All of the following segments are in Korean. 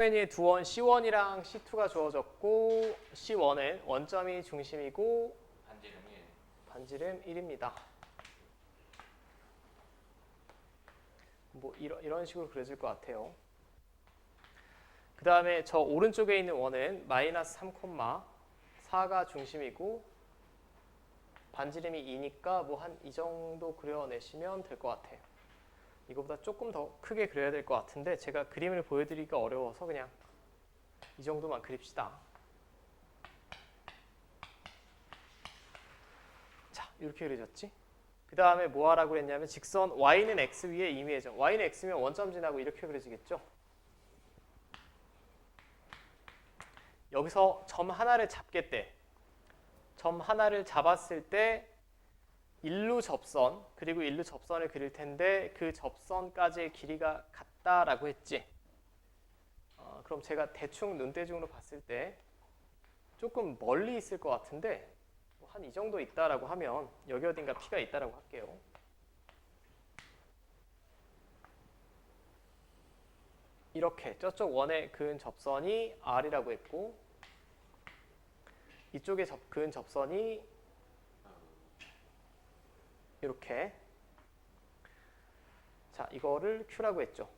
N의 두 원 C1이랑 C2가 주어졌고 C1은 원점이 중심이고 반지름이 반지름 1입니다. 뭐 이런, 이런 식으로 그려질 것 같아요. 그 다음에 저 오른쪽에 있는 원은 마이너스 3,4가 중심이고 반지름이 2니까 뭐 한 이 정도 그려내시면 될 것 같아요. 이거보다 조금 더 크게 그려야 될 것 같은데 제가 그림을 보여드리기가 어려워서 그냥 이 정도만 그립시다. 자, 이렇게 그려졌지? 그 다음에 뭐 하라고 그랬냐면 직선 y는 x 위에 임의해정. y는 x면 원점 지나고 이렇게 그려지겠죠? 여기서 점 하나를 잡겠대. 점 하나를 잡았을 때 일루 접선 그리고 일루 접선을 그릴 텐데 그 접선까지의 길이가 같다라고 했지. 어, 그럼 제가 대충 눈대중으로 봤을 때 조금 멀리 있을 것 같은데 한이 정도 있다라고 하면 여기 어딘가 P가 있다라고 할게요. 이렇게 저쪽 원에 그은 접선이 R이라고 했고 접, 그은 접선이 이렇게. 자 이거를 Q라고 했죠.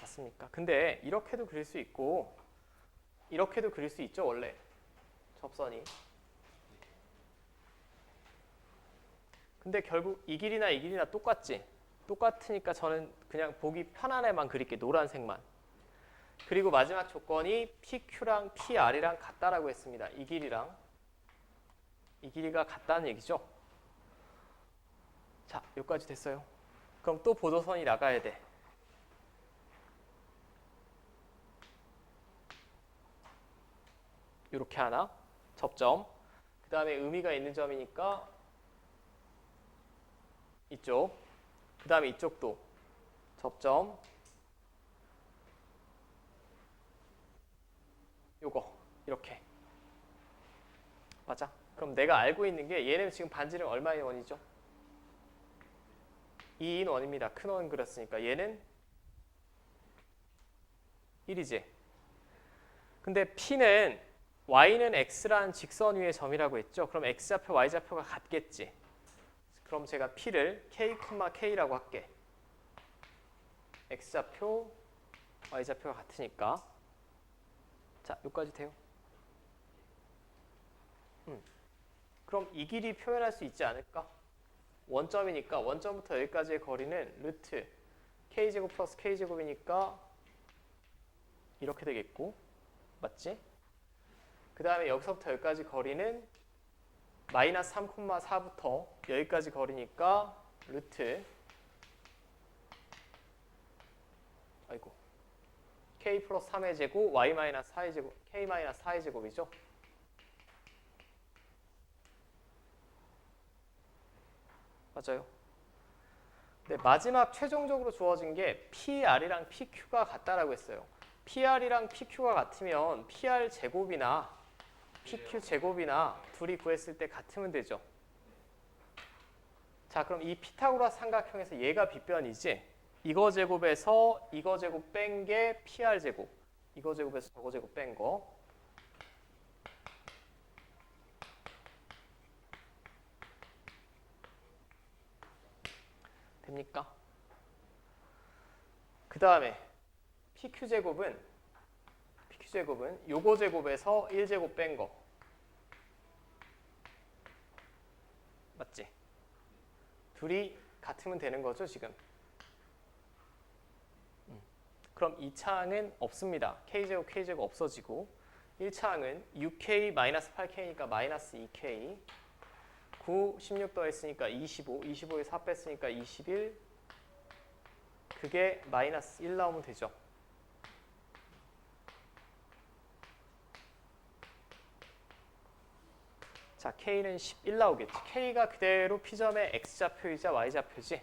맞습니까? 근데 이렇게도 그릴 수 있고 이렇게도 그릴 수 있죠 원래. 접선이. 근데 결국 이 길이나 이 길이나 똑같지? 똑같으니까 저는 그냥 보기 편한 애만 그릴게 노란색만. 그리고 마지막 조건이 PQ랑 PR이랑 같다라고 했습니다 이 길이랑 이 길이가 같다는 얘기죠? 자 여기까지 됐어요. 그럼 또 보도선이 나가야 돼. 이렇게 하나? 접점. 그 다음에 의미가 있는 점이니까 이쪽. 그 다음에 이쪽도. 접점. 요거. 이렇게 맞아 그럼 내가 알고 있는 게 얘는 지금 반지름 얼마의 원이죠? 2인 원입니다 큰 원 그렸으니까 얘는 1이지 근데 P는 y는 x라는 직선 위의 점이라고 했죠. 그럼 x좌표, y좌표가 같겠지. 그럼 제가 p를 k, k라고 할게. x좌표, y좌표가 같으니까. 자, 여기까지 돼요. 음. 그럼 이 길이 표현할 수 있지 않을까? 원점이니까 원점부터 여기까지의 거리는 루트 k제곱 플러스 k제곱이니까 이렇게 되겠고 맞지? 그 다음에 여기서부터 여기까지 거리는 마이너스 3,4부터 여기까지 거리니까 루트 아이고 k 플러스 3의 제곱 y 마이너스 4의 제곱 k 마이너스 4의 제곱이죠. 맞아요. 네, 마지막 최종적으로 주어진 게 PR이랑 PQ가 같다라고 했어요. PR이랑 PQ가 같으면 PR 제곱이나 PQ 제곱이나 둘이 구했을 때 같으면 되죠. 자, 그럼 이 피타고라스 삼각형에서 얘가 빗변이지. 이거 제곱에서 이거 제곱 뺀 게 PR 제곱. 이거 제곱에서 저거 제곱 뺀 거. 됩니까? 그 다음에 PQ 제곱은 PQ 제곱은 요거 제곱에서 1제곱 뺀 거. 맞지? 둘이 같으면 되는 거죠, 지금. 음. 그럼 2차항은 없습니다. K제곱, K제곱 없어지고 1차항은 6K-8K니까 마이너스 2K 9, 16 더했으니까 25, 25에 4 뺐으니까 21 그게 마이너스 1 나오면 되죠. 자, K는 11 나오겠지. K가 그대로 P점의 X좌표이자 Y좌표지.